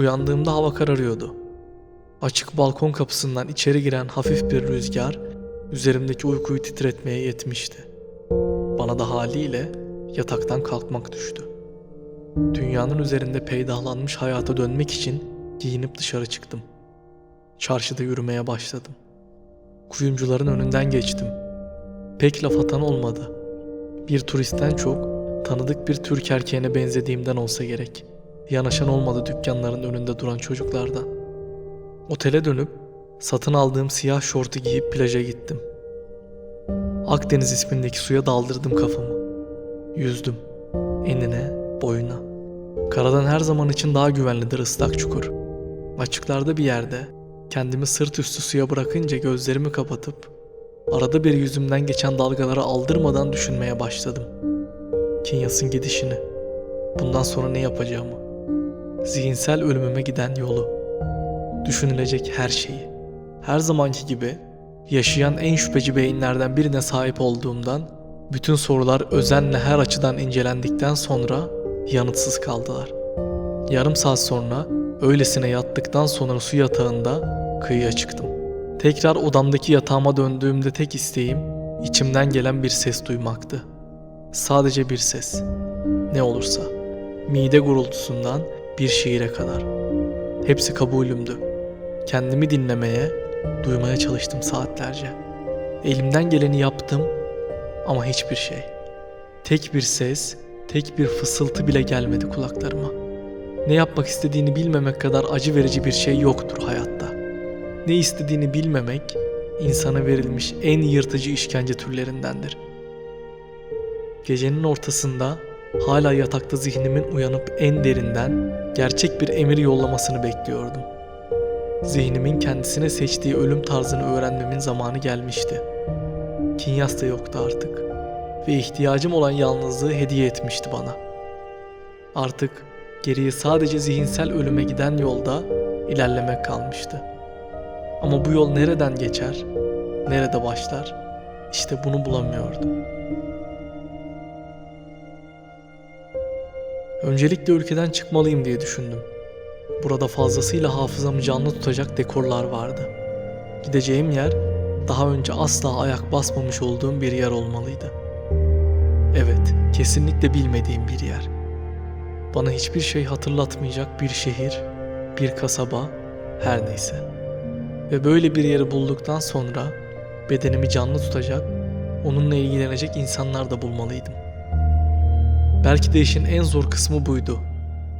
Uyandığımda hava kararıyordu. Açık balkon kapısından içeri giren hafif bir rüzgar üzerimdeki uykuyu titretmeye yetmişti. Bana da haliyle yataktan kalkmak düştü. Dünyanın üzerinde peydahlanmış hayata dönmek için giyinip dışarı çıktım. Çarşıda yürümeye başladım. Kuyumcuların önünden geçtim. Pek laf atan olmadı. Bir turistten çok tanıdık bir Türk erkeğine benzediğimden olsa gerek. Yanaşan olmadı dükkanların önünde duran çocuklardan. Otele dönüp satın aldığım siyah şortu giyip plaja gittim. Akdeniz ismindeki suya daldırdım kafamı. Yüzdüm. Enine, boyuna. Karadan her zaman için daha güvenlidir ıslak çukur. Açıklarda bir yerde kendimi sırt üstü suya bırakınca gözlerimi kapatıp arada bir yüzümden geçen dalgaları aldırmadan düşünmeye başladım. Kinyas'ın gidişini. Bundan sonra ne yapacağımı. Zihinsel ölümüme giden yolu. Düşünülecek her şeyi. Her zamanki gibi yaşayan en şüpheci beyinlerden birine sahip olduğumdan bütün sorular özenle her açıdan incelendikten sonra yanıtsız kaldılar. Yarım saat sonra öylesine yattıktan sonra su yatağında kıyıya çıktım. Tekrar odamdaki yatağıma döndüğümde tek isteğim içimden gelen bir ses duymaktı. Sadece bir ses. Ne olursa. Mide gurultusundan bir şiire kadar. Hepsi kabulümdü. Kendimi dinlemeye, duymaya çalıştım saatlerce. Elimden geleni yaptım ama hiçbir şey. Tek bir ses, tek bir fısıltı bile gelmedi kulaklarıma. Ne yapmak istediğini bilmemek kadar acı verici bir şey yoktur hayatta. Ne istediğini bilmemek insana verilmiş en yırtıcı işkence türlerindendir. Gecenin ortasında hala yatakta zihnimin uyanıp en derinden gerçek bir emir yollamasını bekliyordum. Zihnimin kendisine seçtiği ölüm tarzını öğrenmemin zamanı gelmişti. Kinyas da yoktu artık ve ihtiyacım olan yalnızlığı hediye etmişti bana. Artık geriye sadece zihinsel ölüme giden yolda ilerlemek kalmıştı. Ama bu yol nereden geçer, nerede başlar? İşte bunu bulamıyordum. Öncelikle ülkeden çıkmalıyım diye düşündüm. Burada fazlasıyla hafızamı canlı tutacak dekorlar vardı. Gideceğim yer daha önce asla ayak basmamış olduğum bir yer olmalıydı. Evet, kesinlikle bilmediğim bir yer. Bana hiçbir şey hatırlatmayacak bir şehir, bir kasaba, her neyse. Ve böyle bir yeri bulduktan sonra bedenimi canlı tutacak, onunla ilgilenecek insanlar da bulmalıydım. Belki de işin en zor kısmı buydu.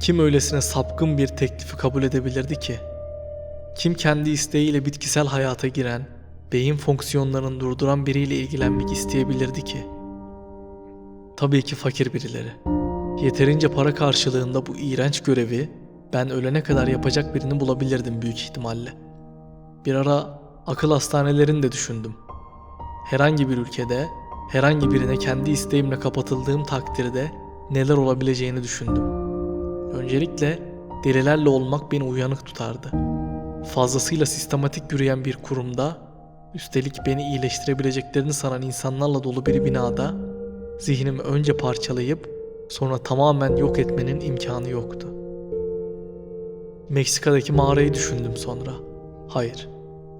Kim öylesine sapkın bir teklifi kabul edebilirdi ki? Kim kendi isteğiyle bitkisel hayata giren, beyin fonksiyonlarını durduran biriyle ilgilenmek isteyebilirdi ki? Tabii ki fakir birileri. Yeterince para karşılığında bu iğrenç görevi ben ölene kadar yapacak birini bulabilirdim büyük ihtimalle. Bir ara akıl hastanelerini de düşündüm. Herhangi bir ülkede herhangi birine kendi isteğimle kapatıldığım takdirde neler olabileceğini düşündüm. Öncelikle delilerle olmak beni uyanık tutardı. Fazlasıyla sistematik yürüyen bir kurumda, üstelik beni iyileştirebileceklerini sanan insanlarla dolu bir binada, zihnimi önce parçalayıp sonra tamamen yok etmenin imkanı yoktu. Meksika'daki mağarayı düşündüm sonra. Hayır,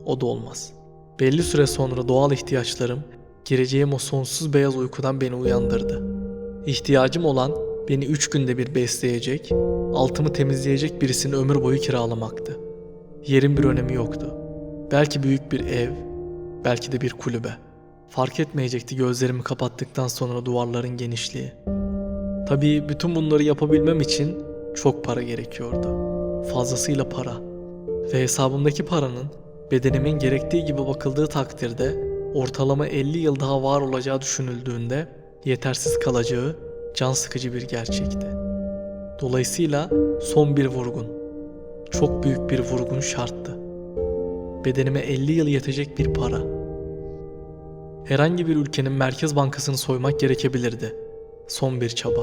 o da olmaz. Belli süre sonra doğal ihtiyaçlarım, gireceğim o sonsuz beyaz uykudan beni uyandırdı. İhtiyacım olan beni üç günde bir besleyecek, altımı temizleyecek birisini ömür boyu kiralamaktı. Yerin bir önemi yoktu. Belki büyük bir ev, belki de bir kulübe. Fark etmeyecekti gözlerimi kapattıktan sonra duvarların genişliği. Tabii bütün bunları yapabilmem için çok para gerekiyordu. Fazlasıyla para. Ve hesabımdaki paranın bedenimin gerektiği gibi bakıldığı takdirde ortalama 50 yıl daha var olacağı düşünüldüğünde yetersiz kalacağı can sıkıcı bir gerçekti. Dolayısıyla son bir vurgun, çok büyük bir vurgun şarttı. Bedenime 50 yıl yetecek bir para. Herhangi bir ülkenin merkez bankasını soymak gerekebilirdi. Son bir çaba.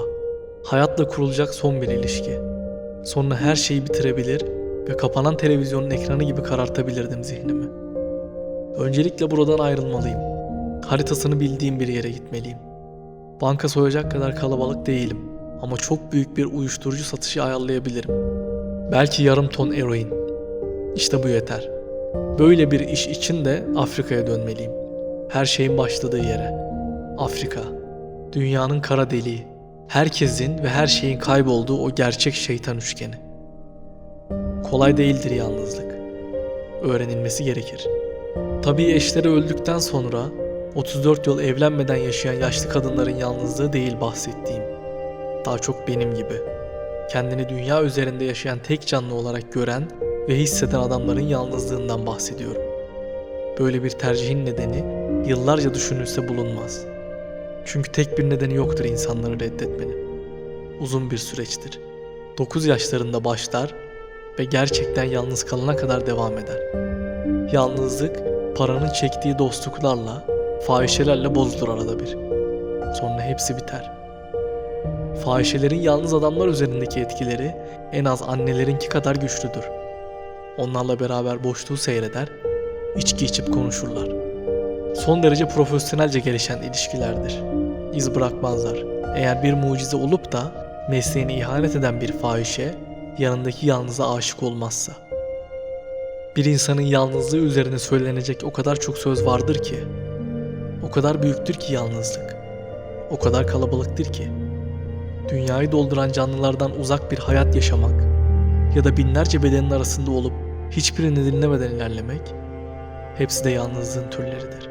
Hayatla kurulacak son bir ilişki. Sonra her şeyi bitirebilir ve kapanan televizyonun ekranı gibi karartabilirdim zihnimi. Öncelikle buradan ayrılmalıyım. Haritasını bildiğim bir yere gitmeliyim. Banka soyacak kadar kalabalık değilim ama çok büyük bir uyuşturucu satışı ayarlayabilirim. Belki yarım ton eroin. İşte bu yeter. Böyle bir iş için de Afrika'ya dönmeliyim. Her şeyin başladığı yere. Afrika. Dünyanın kara deliği. Herkesin ve her şeyin kaybolduğu o gerçek şeytan üçgeni. Kolay değildir yalnızlık. Öğrenilmesi gerekir. Tabii eşleri öldükten sonra 34 yıl evlenmeden yaşayan yaşlı kadınların yalnızlığı değil bahsettiğim. Daha çok benim gibi. Kendini dünya üzerinde yaşayan tek canlı olarak gören ve hisseden adamların yalnızlığından bahsediyorum. Böyle bir tercihin nedeni yıllarca düşünülse bulunmaz. Çünkü tek bir nedeni yoktur insanları reddetmenin. Uzun bir süreçtir. 9 yaşlarında başlar ve gerçekten yalnız kalana kadar devam eder. Yalnızlık paranın çektiği dostluklarla, fahişelerle bozulur arada bir. Sonra hepsi biter. Fahişelerin yalnız adamlar üzerindeki etkileri en az annelerinki kadar güçlüdür. Onlarla beraber boşluğu seyreder, içki içip konuşurlar. Son derece profesyonelce gelişen ilişkilerdir. İz bırakmazlar. Eğer bir mucize olup da mesleğine ihanet eden bir fahişe yanındaki yalnıza aşık olmazsa. Bir insanın yalnızlığı üzerine söylenecek o kadar çok söz vardır ki. O kadar büyüktür ki yalnızlık. O kadar kalabalıktır ki. Dünyayı dolduran canlılardan uzak bir hayat yaşamak ya da binlerce bedenin arasında olup hiçbirini dinlemeden ilerlemek hepsi de yalnızlığın türleridir.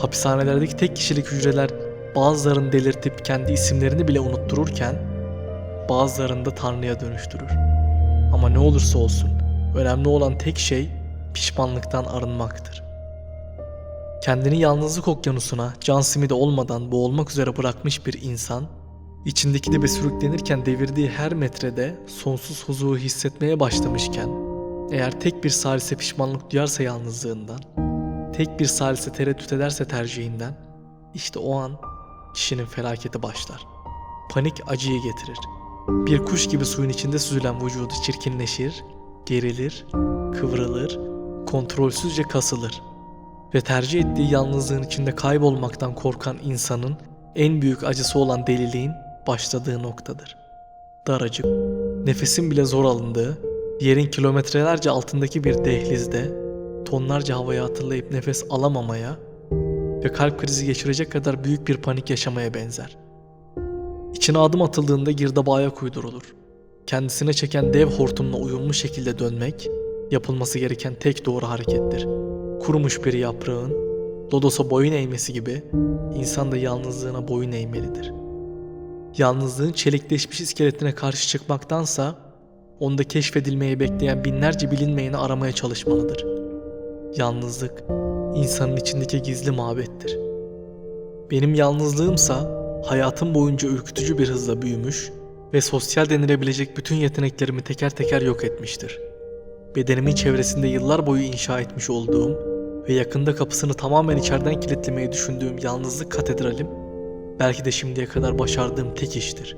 Hapishanelerdeki tek kişilik hücreler bazılarını delirtip kendi isimlerini bile unuttururken bazılarını da Tanrı'ya dönüştürür. Ama ne olursa olsun önemli olan tek şey pişmanlıktan arınmaktır. Kendini yalnızlık okyanusuna can simidi olmadan boğulmak üzere bırakmış bir insan, içindeki dibe sürüklenirken devirdiği her metrede sonsuz huzuru hissetmeye başlamışken, eğer tek bir salise pişmanlık duyarsa yalnızlığından, tek bir salise tereddüt ederse tercihinden, işte o an kişinin felaketi başlar. Panik acıyı getirir. Bir kuş gibi suyun içinde süzülen vücudu çirkinleşir, gerilir, kıvrılır, kontrolsüzce kasılır. Ve tercih ettiği yalnızlığın içinde kaybolmaktan korkan insanın en büyük acısı olan deliliğin başladığı noktadır. Daracık, nefesin bile zor alındığı, yerin kilometrelerce altındaki bir dehlizde tonlarca havayı hatırlayıp nefes alamamaya ve kalp krizi geçirecek kadar büyük bir panik yaşamaya benzer. İçine adım atıldığında girdaba ayak uydurulur. Kendisine çeken dev hortumla uyumlu şekilde dönmek, yapılması gereken tek doğru harekettir. Kurumuş bir yaprağın, lodosa boyun eğmesi gibi insan da yalnızlığına boyun eğmelidir. Yalnızlığın çelikleşmiş iskeletine karşı çıkmaktansa, onda keşfedilmeyi bekleyen binlerce bilinmeyeni aramaya çalışmalıdır. Yalnızlık, insanın içindeki gizli mabettir. Benim yalnızlığımsa hayatım boyunca ürkütücü bir hızla büyümüş ve sosyal denilebilecek bütün yeteneklerimi teker teker yok etmiştir. Bedenimin çevresinde yıllar boyu inşa etmiş olduğum ve yakında kapısını tamamen içeriden kilitlemeyi düşündüğüm yalnızlık katedralim belki de şimdiye kadar başardığım tek iştir.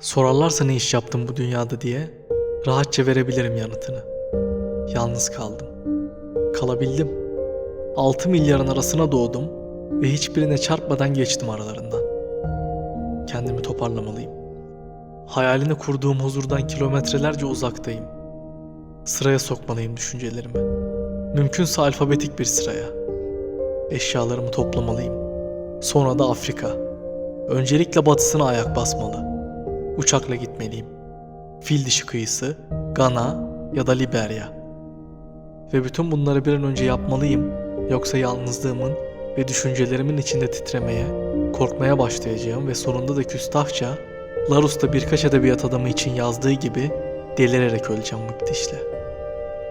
Sorarlarsa ne iş yaptım bu dünyada diye rahatça verebilirim yanıtını. Yalnız kaldım. Kalabildim. 6 milyarın arasına doğdum ve hiçbirine çarpmadan geçtim aralarından. Kendimi toparlamalıyım. Hayalini kurduğum huzurdan kilometrelerce uzaktayım. Sıraya sokmalıyım düşüncelerimi. Mümkünse alfabetik bir sıraya. Eşyalarımı toplamalıyım. Sonra da Afrika. Öncelikle batısına ayak basmalı. Uçakla gitmeliyim. Fil dişi kıyısı, Gana ya da Liberya. Ve bütün bunları bir an önce yapmalıyım. Yoksa yalnızlığımın ve düşüncelerimin içinde titremeye, korkmaya başlayacağım ve sonunda da küstahça Larus'ta birkaç edebiyat adamı için yazdığı gibi delirerek öleceğim gidişle.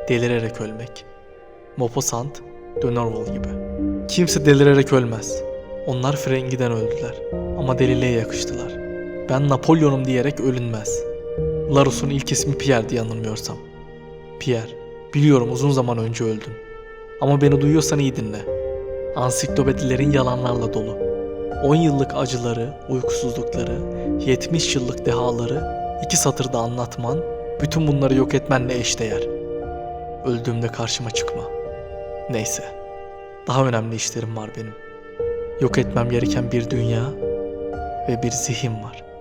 Delirerek ölmek. Maupassant, de Nerval gibi. Kimse delirerek ölmez. Onlar frengiden öldüler ama deliliğe yakıştılar. Ben Napolyon'um diyerek ölünmez. Larus'un ilk ismi Pierre'di yanılmıyorsam. Pierre, biliyorum uzun zaman önce öldün. Ama beni duyuyorsan iyi dinle. Ansiklopedilerin yalanlarla dolu. 10 yıllık acıları, uykusuzlukları, 70 yıllık dehaları iki satırda anlatman, bütün bunları yok etmenle eşdeğer. Öldüğümde karşıma çıkma. Neyse. Daha önemli işlerim var benim. Yok etmem gereken bir dünya ve bir zihin var.''